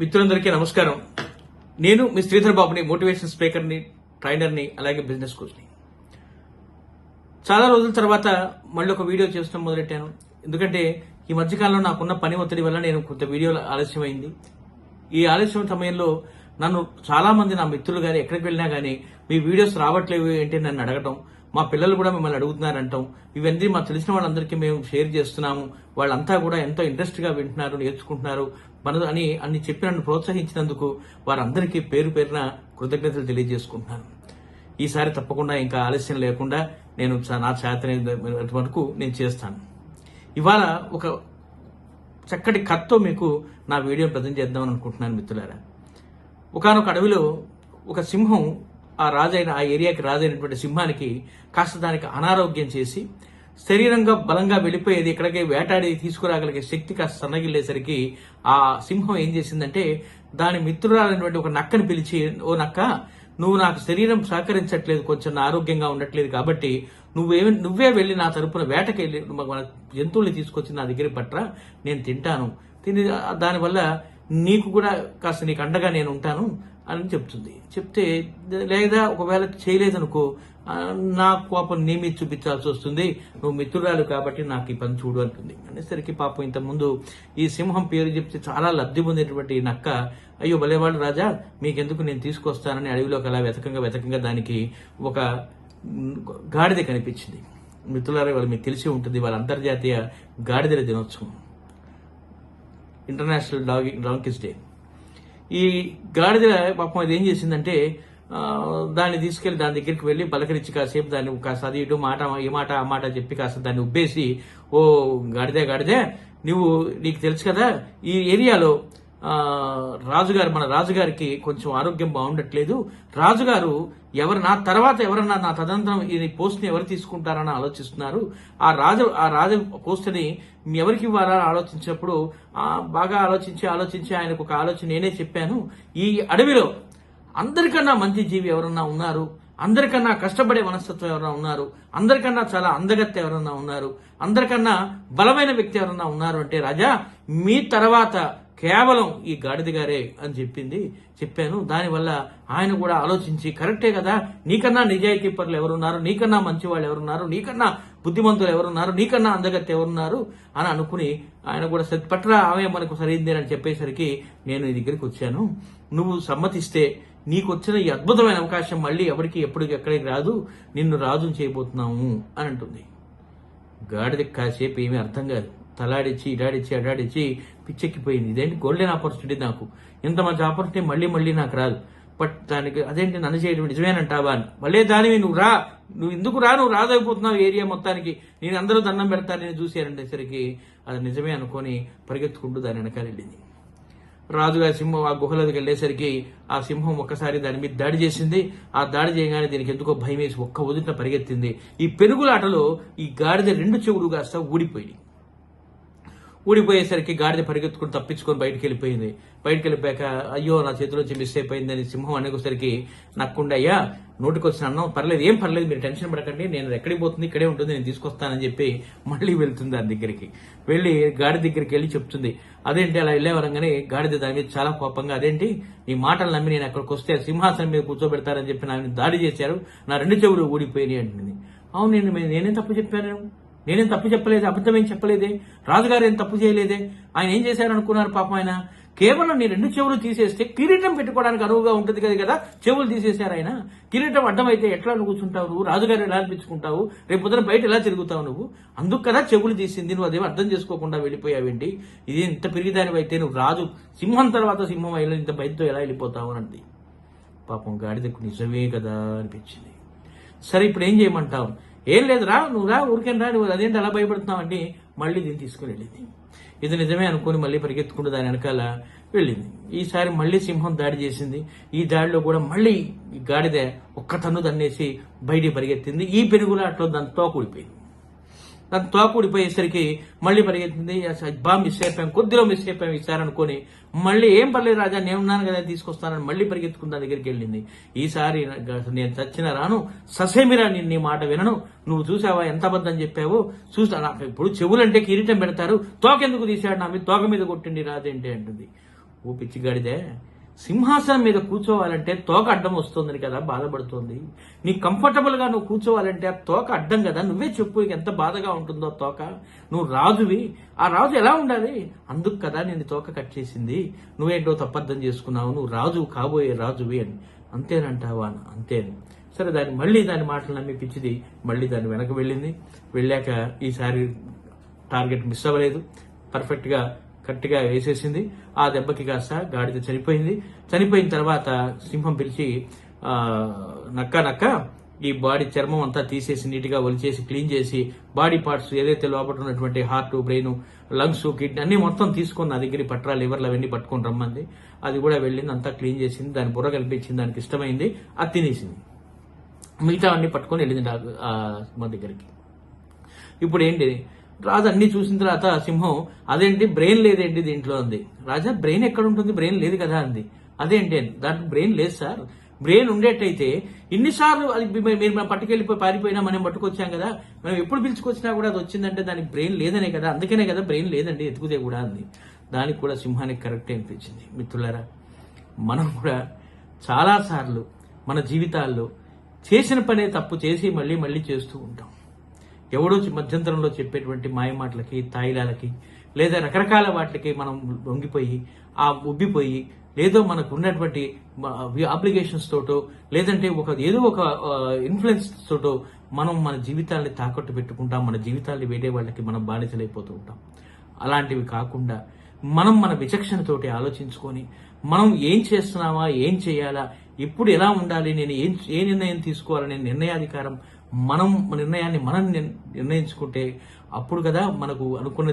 మిత్రులందరికీ నమస్కారం. నేను మీ శ్రీధర్ బాబుని మోటివేషన్ స్పీకర్ని ట్రైనర్ని అలాగే బిజినెస్ కోచ్ని. చాలా రోజుల తర్వాత మళ్ళీ ఒక వీడియో చేస్తాం మొదలెట్టాను. ఎందుకంటే ఈ మధ్యకాలంలో నాకున్న పని ఒత్తిడి వల్ల నేను కొంత వీడియోలు ఆలస్యమైంది. ఈ ఆలస్యం సమయంలో నన్ను చాలా మంది నా మిత్రులు కానీ ఎక్కడికి వెళ్ళినా కానీ మీ వీడియోస్ రావట్లేవు ఏంటి? నన్ను అడగటం. మా పిల్లలు కూడా మిమ్మల్ని అడుగుతున్నారంటాం. ఇవన్నీ మా తెలిసిన వాళ్ళందరికీ మేము షేర్ చేస్తున్నాము. వాళ్ళంతా కూడా ఎంతో ఇంట్రెస్ట్గా వింటున్నారు నేర్చుకుంటున్నారు. మన అని అన్ని చెప్పి నన్ను ప్రోత్సహించినందుకు వారందరికీ పేరు పేరున కృతజ్ఞతలు తెలియజేసుకుంటున్నాను. ఈసారి తప్పకుండా ఇంకా ఆలస్యం లేకుండా నేను నా చేతనే వరకు నేను చేస్తాను. ఇవాళ ఒక చక్కటి కత్తో మీకు నా వీడియో ప్రజెంట్ చేద్దామని అనుకుంటున్నాను మిత్రులారా. ఒకనొక అడవిలో ఒక సింహం ఆ రాజైన ఆ ఏరియాకి రాజైనటువంటి సింహానికి కాస్త దానికి అనారోగ్యం చేసి శరీరంగా బలంగా వెళ్ళిపోయేది ఇక్కడికి వేటాడి తీసుకురాగలిగే శక్తి కాస్త సన్నగిల్లేసరికి ఆ సింహం ఏం చేసిందంటే దాని మిత్రురాలైనటువంటి ఒక నక్కని పిలిచి ఓ నక్క నువ్వు నాకు శరీరం సహకరించట్లేదు కొంచెం నా ఆరోగ్యంగా ఉండట్లేదు కాబట్టి నువ్వేమి నువ్వే వెళ్ళి నా తరపున వేటకి వెళ్ళి మన జంతువుల్ని తీసుకొచ్చి నా దగ్గర పట్రా నేను తింటాను. తిని దానివల్ల నీకు కూడా కాస్త నీకు అండగా నేను ఉంటాను అని చెప్తుంది. చెప్తే లేదా ఒకవేళ చేయలేదనుకో అనుకో నా కోపం నీ మీద చూపించాల్సి వస్తుంది. నువ్వు మిత్రురాలు కాబట్టి నాకు ఈ పని చూడు అంటుంది. అనేసరికి పాపం ఇంత ముందు ఈ సింహం పేరు చెప్తే చాలా లబ్ధి పొందేటువంటి నక్క అయ్యో భలేవాడు రాజా మీకెందుకు నేను తీసుకొస్తానని అడవిలోకి అలా వెతకంగా వెతకంగా దానికి ఒక గాడిద కనిపించింది. మిత్రులారా వాళ్ళు మీకు తెలిసి ఉంటుంది వాళ్ళ అంతర్జాతీయ గాడిదల దినోత్సవం. International doggy donkeys day. ఈ గాడిద పాపం అది ఏం చేసిందంటే దాన్ని తీసుకెళ్ళి దాని దగ్గరికి వెళ్ళి పలకరించి కాసేపు దాన్ని కాస్త అది ఇటు మాట ఈ మాట ఆ మాట చెప్పి కాస్త దాన్ని ఉబ్బేసి ఓ గాడిదే గాడిదే నువ్వు నీకు తెలుసు కదా ఈ ఏరియాలో రాజుగారు మన రాజుగారికి కొంచెం ఆరోగ్యం బాగుండట్లేదు. రాజుగారు ఎవరు నా తర్వాత ఎవరన్నా నా తదనంతరం ఈ పోస్ట్ని ఎవరు తీసుకుంటారని ఆలోచిస్తున్నారు. ఆ రాజు ఆ రాజు పోస్ట్ని ఎవరికి ఇవ్వాలని ఆలోచించినప్పుడు బాగా ఆలోచించి ఆలోచించి ఆయనకు ఒక ఆలోచన నేనే చెప్పాను. ఈ అడవిలో అందరికన్నా మంచి జీవి ఎవరన్నా ఉన్నారు. అందరికన్నా కష్టపడే మనస్తత్వం ఎవరన్నా ఉన్నారు. అందరికన్నా చాలా అందగత్త ఎవరన్నా ఉన్నారు. అందరికన్నా బలమైన వ్యక్తి ఎవరన్నా ఉన్నారు అంటే రాజా మీ తర్వాత కేవలం ఈ గాడిద గారే అని చెప్పింది. చెప్పాను. దానివల్ల ఆయన కూడా ఆలోచించి కరెక్టే కదా నీకన్నా నిజాయితీ పరులు ఎవరున్నారు? నీకన్నా మంచి వాళ్ళు ఎవరున్నారు? నీకన్నా బుద్ధిమంతులు ఎవరున్నారు? నీకన్నా అందగత్తె ఎవరున్నారు? అని అనుకుని ఆయన కూడా పట్ల ఆమె మనకు సరైంది అని చెప్పేసరికి నేను నీ దగ్గరికి వచ్చాను. నువ్వు సమ్మతిస్తే నీకు వచ్చిన ఈ అద్భుతమైన అవకాశం మళ్ళీ ఎవరికి ఎప్పటికి ఎక్కడికి రాదు. నిన్ను రాజుని చేయబోతున్నాము అని అంటుంది. గాడిద కాసేపు ఏమీ అర్థం కాదు. తలాడిచ్చి ఇడాడిచ్చి అడాడిచ్చి పిచ్చెక్కిపోయింది. ఇదేంటి గోల్డెన్ ఆపర్చునిటీ నాకు? ఇంత మంచి ఆపర్చునిటీ మళ్ళీ మళ్ళీ నాకు రాదు. బట్ దానికి అదేంటి నన్ను చేయడం నిజమేనంటావా అని మళ్ళీ దానివి నువ్వు రా. నువ్వు ఎందుకు రా? నువ్వు రాదైపోతున్నావు ఏరియా మొత్తానికి. నేను అందరూ దండం పెడతానని నేను అది నిజమే అనుకొని పరిగెత్తుకుంటూ దాని వెనకాల వెళ్ళింది. రాజుగారి సింహం ఆ గుహలోకి వెళ్ళేసరికి ఆ సింహం ఒక్కసారి దాని మీద దాడి చేసింది. ఆ దాడి చేయగానే దీనికి ఎందుకో భయం వేసి ఒక్క వదిలిన పరిగెత్తింది. ఈ పెనుగులాటలో ఈ గాడిద రెండు చెవులు కాస్త ఊడిపోయి ఊడిపోయేసరికి గాడిద పరిగెత్తుకుని తప్పించుకొని బయటికి వెళ్ళిపోయింది. బయటికి వెళ్ళిపోయాక అయ్యో నా చేతిలోంచి మిస్ అయిపోయిందని సింహం అనేసరికి నక్కుండా అయ్యా నోటికి వచ్చిన అన్నం పర్లేదు ఏం పర్లేదు మీరు టెన్షన్ పడకండి నేను ఎక్కడికి పోతుంది ఇక్కడే ఉంటుంది నేను తీసుకొస్తానని చెప్పి మళ్ళీ వెళ్తుంది దాని దగ్గరికి. వెళ్ళి గాడి దగ్గరికి వెళ్ళి చెప్తుంది. అదేంటి అలా వెళ్ళేవరంగానే గాడిద దాని మీద చాలా కోపంగా అదేంటి నీ మాటలు నమ్మి నేను అక్కడికి వస్తే సింహాసనం మీద కూర్చోబెడతారని చెప్పి నా దాడి చేశారు నా రెండు చెవులు ఊడిపోయినాయి అంటుంది. అవును నేను నేనేం తప్పు చెప్పాను? నేనేం తప్పు చెప్పలేదు? అబద్ధం ఏం చెప్పలేదే? రాజుగారు ఏం తప్పు చేయలేదే? ఆయన ఏం చేశారు అనుకున్నారు పాపం ఆయన? కేవలం నీ రెండు చెవులు తీసేస్తే కిరీటం పెట్టుకోవడానికి అనువుగా ఉంటుంది కదా కదా? చెవులు తీసేశారు ఆయన. కిరీటం అడ్డమైతే ఎట్లా కూర్చుంటావు? నువ్వు రాజుగారు ఎలా అనిపించుకుంటావు? రేపు పొద్దున బయట ఎలా తిరుగుతావు నువ్వు? అందుకు కదా చెవులు తీసింది. నువ్వు అదేం అర్థం చేసుకోకుండా వెళ్ళిపోయావేంటి? ఇది ఇంత పెరిగిదానివైతే నువ్వు రాజు సింహం తర్వాత సింహం అయినా ఇంత బయటతో ఎలా వెళ్ళిపోతావు అని పాపం గాడిదకు నిజమే కదా అనిపించింది. సరే ఇప్పుడు ఏం చేయమంటావు? ఏం లేదు రా నువ్వు రా ఊరికేం రా నువ్వు అదేంటి అలా భయపడుతున్నావు అంటే మళ్ళీ దీన్ని తీసుకుని వెళ్ళింది. ఇది నిజమే అనుకుని మళ్ళీ పరిగెత్తుకుంటూ దాని వెనకాల వెళ్ళింది. ఈసారి మళ్ళీ సింహం దాడి చేసింది. ఈ దాడిలో కూడా మళ్ళీ గాడిద ఒక్క తన్ను దన్నేసి బయటికి పరిగెత్తింది. ఈ పెరుగులాట్లో దాని తోకూడిపోయింది దాని తోకూడిపోయేసరికి మళ్ళీ పరిగెత్తింది బా మిస్ అయిపోయాం కొద్దిలో మిస్ అయిపోయాం ఈసారి మళ్ళీ ఏం పర్లేదు రాజా నేనున్నాను కదా తీసుకొస్తానని మళ్ళీ పరిగెత్తుకుని దాని దగ్గరికి వెళ్ళింది. ఈసారి నేను చచ్చిన రాను ససేమిరా నేను నీ మాట వినను. నువ్వు చూసావా ఎంత అబద్ధం చెప్పావు? చూసా నాకు ఇప్పుడు చెవులంటే కిరీటం పెడతారు తోకెందుకు తీశాడు నా మీద తోక మీద కొట్టిండి రాజేంటి అంటుంది. ఓ పిచ్చిగాడిదే. సింహాసనం మీద కూర్చోవాలంటే తోక అడ్డం వస్తుందని కదా బాధపడుతోంది. నీ కంఫర్టబుల్గా నువ్వు కూర్చోవాలంటే ఆ తోక అడ్డం కదా. నువ్వే చెప్పు ఎంత బాధగా ఉంటుందో ఆ తోక. నువ్వు రాజువి. ఆ రాజు ఎలా ఉండాలి? అందుకు కదా నేను తోక కట్ చేసింది. నువ్వేంటో తప్పర్థం చేసుకున్నావు. నువ్వు రాజు కాబోయే రాజువి అని. అంతేనంటావా? అని అంతే అని. సరే దాన్ని మళ్ళీ దాని మాటలు నమ్మి పిచ్చిది మళ్ళీ దాన్ని వెనక వెళ్ళింది. వెళ్ళాక ఈసారి టార్గెట్ మిస్ అవ్వలేదు. పర్ఫెక్ట్గా కరెక్ట్గా వేసేసింది. ఆ దెబ్బకి కాస్త గాడిద చనిపోయింది. చనిపోయిన తర్వాత సింహం పిలిచి నక్క నక్క ఈ బాడీ చర్మం అంతా తీసేసి నీట్గా ఒలిచేసి క్లీన్ చేసి బాడీ పార్ట్స్ ఏదైతే లోపల ఉన్నటువంటి హార్ట్ బ్రెయిన్ లంగ్స్ కిడ్నీ అన్ని మొత్తం తీసుకుని నా దగ్గర పట్రా లివర్లు అవన్నీ పట్టుకొని రమ్మంది. అది కూడా వెళ్ళింది అంతా క్లీన్ చేసింది. దాని బుర్ర కల్పించింది దానికి ఇష్టమైంది. అది తినేసింది. మిగతా అన్ని పట్టుకొని వెళ్ళింది డాగ్ మా దగ్గరికి. ఇప్పుడు ఏంటి? రాజు అన్ని చూసిన తర్వాత సింహం అదేంటి? బ్రెయిన్ లేదేంటి? దీంట్లో ఉంది రాజా బ్రెయిన్ ఎక్కడ ఉంటుంది బ్రెయిన్ లేదు కదా అంది. అదేంటి? అని దాంట్లో బ్రెయిన్ లేదు సార్. బ్రెయిన్ ఉండేటైతే ఇన్నిసార్లు అది మీరు మనం పట్టుకెళ్ళిపోయి పారిపోయినా మనం పట్టుకొచ్చాం కదా. మనం ఎప్పుడు పిలుచుకొచ్చినా కూడా అది వచ్చిందంటే దానికి బ్రెయిన్ లేదనే కదా. అందుకనే కదా బ్రెయిన్ లేదండి ఎతుకుతే కూడా అంది. దానికి కూడా సింహానికి కరెక్ట్ అనిపించింది. మిత్రులారా మనం కూడా చాలాసార్లు మన జీవితాల్లో చేసిన పనే తప్పు చేసి మళ్ళీ మళ్ళీ చేస్తూ ఉంటాం. ఎవడో మధ్యంతరంలో చెప్పేటువంటి మాయమాటలకి తాయిలాలకి లేదా రకరకాల వాటికి మనం వంగిపోయి ఆ ఉబ్బిపోయి లేదో మనకు ఉన్నటువంటి అప్లికేషన్స్ తోటో లేదంటే ఒక ఏదో ఒక ఇన్ఫ్లుయెన్స్ తోటో మనం మన జీవితాల్ని తాకట్టు పెట్టుకుంటాం మన జీవితాల్ని వేరే వాళ్ళకి మనం బానిసలైపోతూ ఉంటాం. అలాంటివి కాకుండా మనం మన విచక్షణతోటి ఆలోచించుకొని మనం ఏం చేస్తున్నామా ఏం చేయాలా ఇప్పుడు ఎలా ఉండాలి నేను ఏం ఏ నిర్ణయం తీసుకోవాలనే నిర్ణయాధికారం మనం నిర్ణయాన్ని మనం నిర్- నిర్ణయించుకుంటే అప్పుడు కదా మనకు అనుకున్న